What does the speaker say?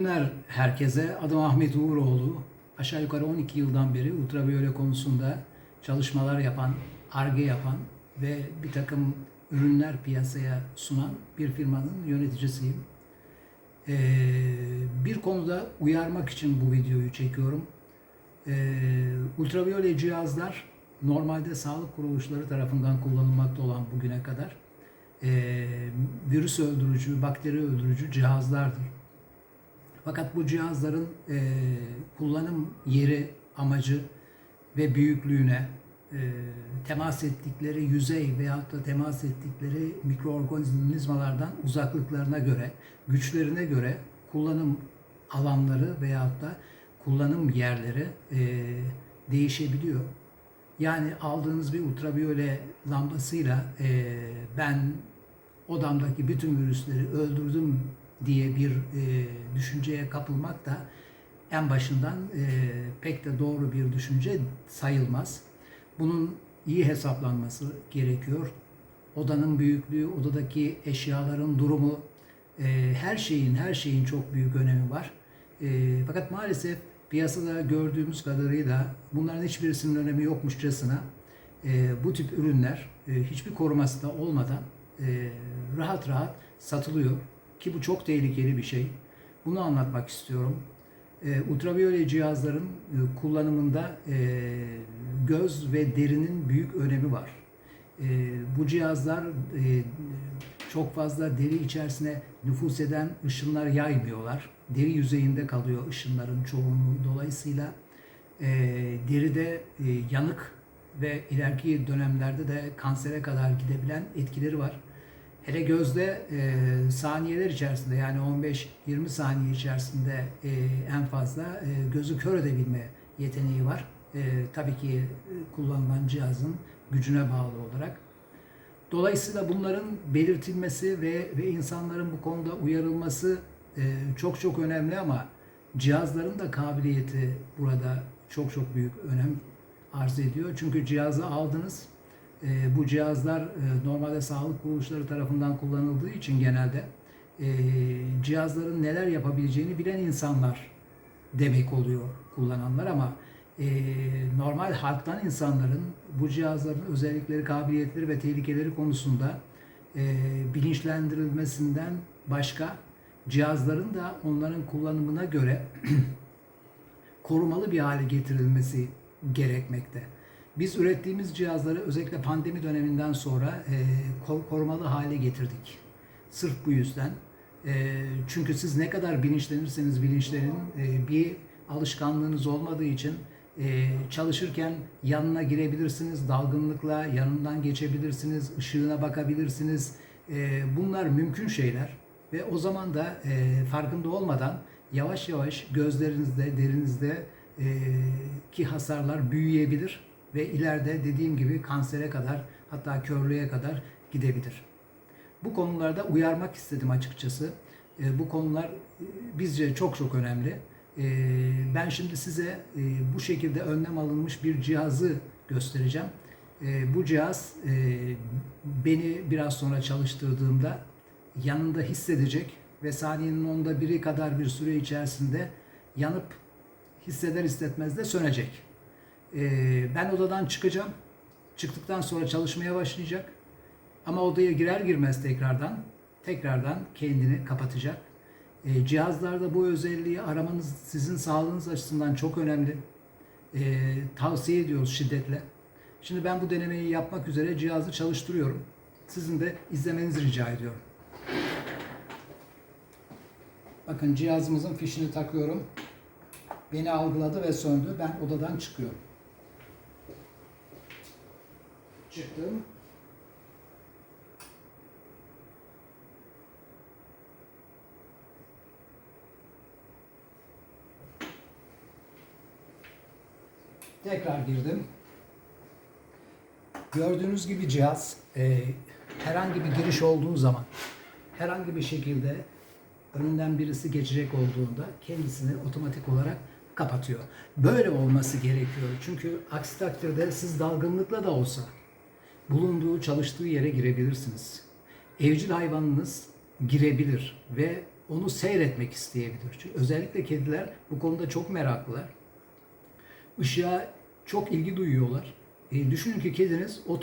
günler herkese. Adım Ahmet Uğuroğlu. Aşağı yukarı 12 yıldan beri ultraviyole konusunda çalışmalar yapan, arge yapan ve bir takım ürünler piyasaya sunan bir firmanın yöneticisiyim. Ee, bir konuda uyarmak için bu videoyu çekiyorum. Ee, ultraviyole cihazlar normalde sağlık kuruluşları tarafından kullanılmakta olan bugüne kadar ee, virüs öldürücü, bakteri öldürücü cihazlardır. Fakat bu cihazların e, kullanım yeri, amacı ve büyüklüğüne, e, temas ettikleri yüzey veyahut da temas ettikleri mikroorganizmalardan uzaklıklarına göre, güçlerine göre kullanım alanları veyahut da kullanım yerleri e, değişebiliyor. Yani aldığınız bir ultraviyole lambasıyla e, ben odamdaki bütün virüsleri öldürdüm diye bir e, düşünceye kapılmak da en başından e, pek de doğru bir düşünce sayılmaz. Bunun iyi hesaplanması gerekiyor. Odanın büyüklüğü, odadaki eşyaların durumu, e, her şeyin her şeyin çok büyük önemi var. E, fakat maalesef piyasada gördüğümüz kadarıyla bunların hiçbirisinin önemi yokmuşçasına e, bu tip ürünler e, hiçbir koruması da olmadan e, rahat rahat satılıyor ki bu çok tehlikeli bir şey. Bunu anlatmak istiyorum. E, ultraviyole cihazların e, kullanımında e, göz ve derinin büyük önemi var. E, bu cihazlar e, çok fazla deri içerisine nüfus eden ışınlar yaymıyorlar. Deri yüzeyinde kalıyor ışınların çoğunluğu. Dolayısıyla e, deride e, yanık ve ileriki dönemlerde de kansere kadar gidebilen etkileri var. Hele gözde e, saniyeler içerisinde yani 15-20 saniye içerisinde e, en fazla e, gözü kör edebilme yeteneği var. E, tabii ki e, kullanılan cihazın gücüne bağlı olarak. Dolayısıyla bunların belirtilmesi ve, ve insanların bu konuda uyarılması e, çok çok önemli ama cihazların da kabiliyeti burada çok çok büyük önem arz ediyor. Çünkü cihazı aldınız, e, bu cihazlar e, normalde sağlık kuruluşları tarafından kullanıldığı için genelde e, cihazların neler yapabileceğini bilen insanlar demek oluyor kullananlar ama e, normal halktan insanların bu cihazların özellikleri, kabiliyetleri ve tehlikeleri konusunda e, bilinçlendirilmesinden başka cihazların da onların kullanımına göre korumalı bir hale getirilmesi gerekmekte. Biz ürettiğimiz cihazları özellikle pandemi döneminden sonra e, kor- korumalı hale getirdik. Sırf bu yüzden. E, çünkü siz ne kadar bilinçlenirseniz bilinçlerin e, bir alışkanlığınız olmadığı için e, çalışırken yanına girebilirsiniz, dalgınlıkla yanından geçebilirsiniz, ışığına bakabilirsiniz. E, bunlar mümkün şeyler ve o zaman da e, farkında olmadan yavaş yavaş gözlerinizde, derinizde e, ki hasarlar büyüyebilir ve ileride dediğim gibi kansere kadar hatta körlüğe kadar gidebilir. Bu konularda uyarmak istedim açıkçası. E, bu konular e, bizce çok çok önemli. E, ben şimdi size bu şekilde önlem alınmış bir cihazı göstereceğim. Bu cihaz beni biraz sonra çalıştırdığımda yanında hissedecek ve saniyenin onda biri kadar bir süre içerisinde yanıp hisseder hissetmez de sönecek. Ee, ben odadan çıkacağım. Çıktıktan sonra çalışmaya başlayacak. Ama odaya girer girmez tekrardan tekrardan kendini kapatacak. Ee, cihazlarda bu özelliği aramanız sizin sağlığınız açısından çok önemli. Ee, tavsiye ediyoruz şiddetle. Şimdi ben bu denemeyi yapmak üzere cihazı çalıştırıyorum. Sizin de izlemenizi rica ediyorum. Bakın cihazımızın fişini takıyorum. Beni algıladı ve söndü. Ben odadan çıkıyorum. Çıktım. Tekrar girdim. Gördüğünüz gibi cihaz e, herhangi bir giriş olduğu zaman herhangi bir şekilde önünden birisi geçecek olduğunda kendisini otomatik olarak kapatıyor. Böyle olması gerekiyor. Çünkü aksi takdirde siz dalgınlıkla da olsa bulunduğu, çalıştığı yere girebilirsiniz. Evcil hayvanınız girebilir ve onu seyretmek isteyebilir. Çünkü özellikle kediler bu konuda çok meraklılar. Işığa çok ilgi duyuyorlar. E, düşünün ki kediniz oturup